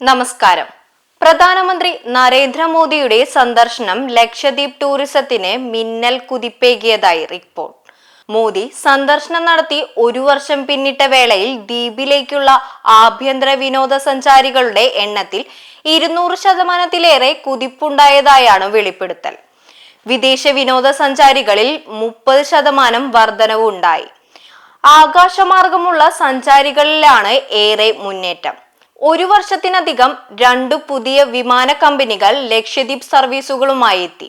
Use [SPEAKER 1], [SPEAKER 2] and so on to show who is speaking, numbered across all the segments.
[SPEAKER 1] നമസ്കാരം. പ്രധാനമന്ത്രി നരേന്ദ്രമോദിയുടെ സന്ദർശനം ലക്ഷദ്വീപ് ടൂറിസത്തിന് മിന്നൽ കുതിപ്പേകിയതായി റിപ്പോർട്ട്. മോദി സന്ദർശനം നടത്തി ഒരു വർഷം പിന്നിട്ട വേളയിൽ ദ്വീപിലേക്കുള്ള ആഭ്യന്തര വിനോദസഞ്ചാരികളുടെ എണ്ണത്തിൽ ഇരുന്നൂറ് ശതമാനത്തിലേറെ കുതിപ്പുണ്ടായതായാണ് വെളിപ്പെടുത്തൽ. വിദേശ വിനോദസഞ്ചാരികളിൽ മുപ്പത് ശതമാനം വർധനവുണ്ടായി. ആകാശമാർഗമുള്ള സഞ്ചാരികളിലാണ് ഏറെ മുന്നേറ്റം. ഒരു വർഷത്തിനധികം രണ്ട് പുതിയ വിമാന കമ്പനികൾ ലക്ഷദ്വീപ് സർവീസുകളുമായി എത്തി.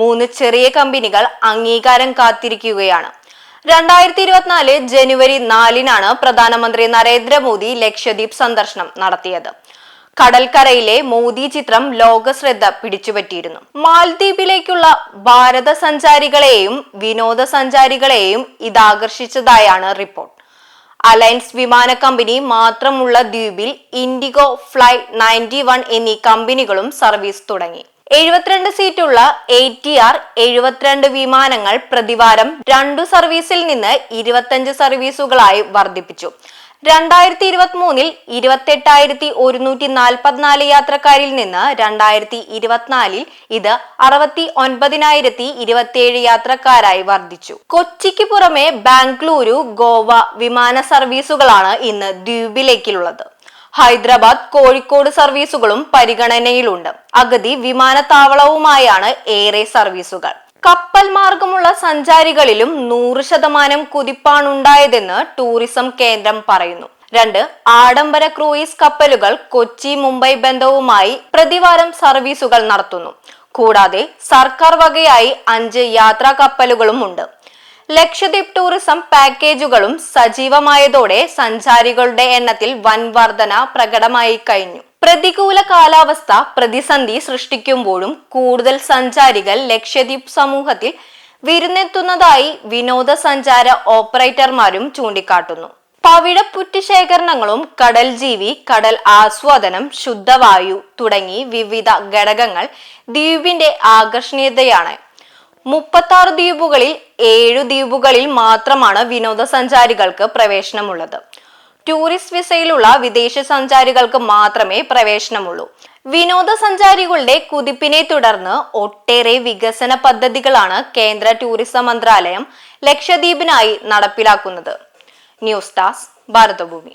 [SPEAKER 1] മൂന്ന് ചെറിയ കമ്പനികൾ അംഗീകാരം കാത്തിരിക്കുകയാണ്. രണ്ടായിരത്തി ഇരുപത്തിനാല് ജനുവരി നാലിനാണ് പ്രധാനമന്ത്രി നരേന്ദ്രമോദി ലക്ഷദ്വീപ് സന്ദർശനം നടത്തിയത്. കടൽക്കരയിലെ മോദി ചിത്രം ലോകശ്രദ്ധ പിടിച്ചുപറ്റിയിരുന്നു. മാൽദ്വീപിലേക്കുള്ള ഭാരത സഞ്ചാരികളെയും വിനോദസഞ്ചാരികളെയും ഇതാകർഷിച്ചതായാണ് റിപ്പോർട്ട്. അലയൻസ് വിമാന കമ്പനി മാത്രമുള്ള ദ്വീപിൽ ഇൻഡിഗോ ഫ്ലൈ നയന്റി എന്നീ കമ്പനികളും സർവീസ് തുടങ്ങി. എഴുപത്തിരണ്ട് സീറ്റുള്ള എ ടി ആർ എഴുപത്തിരണ്ട് വിമാനങ്ങൾ പ്രതിവാരം രണ്ടു സർവീസിൽ നിന്ന് ഇരുപത്തഞ്ച് സർവീസുകളായി വർദ്ധിപ്പിച്ചു. രണ്ടായിരത്തി ഇരുപത്തി മൂന്നിൽ ഇരുപത്തെട്ടായിരത്തി ഒരുന്നൂറ്റി നാൽപ്പത്തിനാല് യാത്രക്കാരിൽ നിന്ന് രണ്ടായിരത്തി ഇരുപത്തിനാലിൽ ഇത് അറുപത്തി ഒൻപതിനായിരത്തി ഇരുപത്തിയേഴ് യാത്രക്കാരായി വർദ്ധിച്ചു. കൊച്ചിക്ക് പുറമെ ബാംഗ്ലൂരു ഗോവ വിമാന സർവീസുകളാണ് ഇന്ന് ദ്വീപിലേക്കുള്ളത് ഹൈദരാബാദ് കോഴിക്കോട് സർവീസുകളും പരിഗണനയിലുണ്ട്. അഗതി വിമാനത്താവളവുമായാണ് ഏറെ സർവീസുകൾ. കപ്പൽ മാർഗമുള്ള സഞ്ചാരികളിലും നൂറ് ശതമാനം കുതിപ്പാണുണ്ടായതെന്ന് ടൂറിസം കേന്ദ്രം പറയുന്നു. രണ്ട് ആഡംബര ക്രൂയിസ് കപ്പലുകൾ കൊച്ചി മുംബൈ ബന്ധവുമായി പ്രതിവാരം സർവീസുകൾ നടത്തുന്നു. കൂടാതെ സർക്കാർ വകയായി അഞ്ച് യാത്രാ കപ്പലുകളും ഉണ്ട്. ലക്ഷദ്വീപ് ടൂറിസം പാക്കേജുകളും സജീവമായതോടെ സഞ്ചാരികളുടെ എണ്ണത്തിൽ വൻ വർധന പ്രകടമായി കഴിഞ്ഞു. പ്രതികൂല കാലാവസ്ഥ പ്രതിസന്ധി സൃഷ്ടിക്കുമ്പോഴും കൂടുതൽ സഞ്ചാരികൾ ലക്ഷദ്വീപ് സമൂഹത്തിൽ വിരുന്നെത്തുന്നതായി വിനോദസഞ്ചാര ഓപ്പറേറ്റർമാരും ചൂണ്ടിക്കാട്ടുന്നു. പവിഴപ്പുറ്റ് ശേഖരണങ്ങളും കടൽ ജീവി കടൽ ആസ്വാദനം ശുദ്ധവായു തുടങ്ങി വിവിധ ഘടകങ്ങൾ ദ്വീപിന്റെ ആകർഷണീയതയാണ്. മുപ്പത്താറ് ദ്വീപുകളിൽ ഏഴു ദ്വീപുകളിൽ മാത്രമാണ് വിനോദസഞ്ചാരികൾക്ക് പ്രവേശനമുള്ളത്. ടൂറിസ്റ്റ് വിസയിലുള്ള വിദേശ സഞ്ചാരികൾക്ക് മാത്രമേ പ്രവേശനമുള്ളൂ. വിനോദസഞ്ചാരികളുടെ കുതിപ്പിനെ തുടർന്ന് ഒട്ടേറെ വികസന പദ്ധതികളാണ് കേന്ദ്ര ടൂറിസം മന്ത്രാലയം ലക്ഷദ്വീപിനായി നടപ്പിലാക്കുന്നത്. ന്യൂസ് ടാസ് ഭാരതഭൂമി.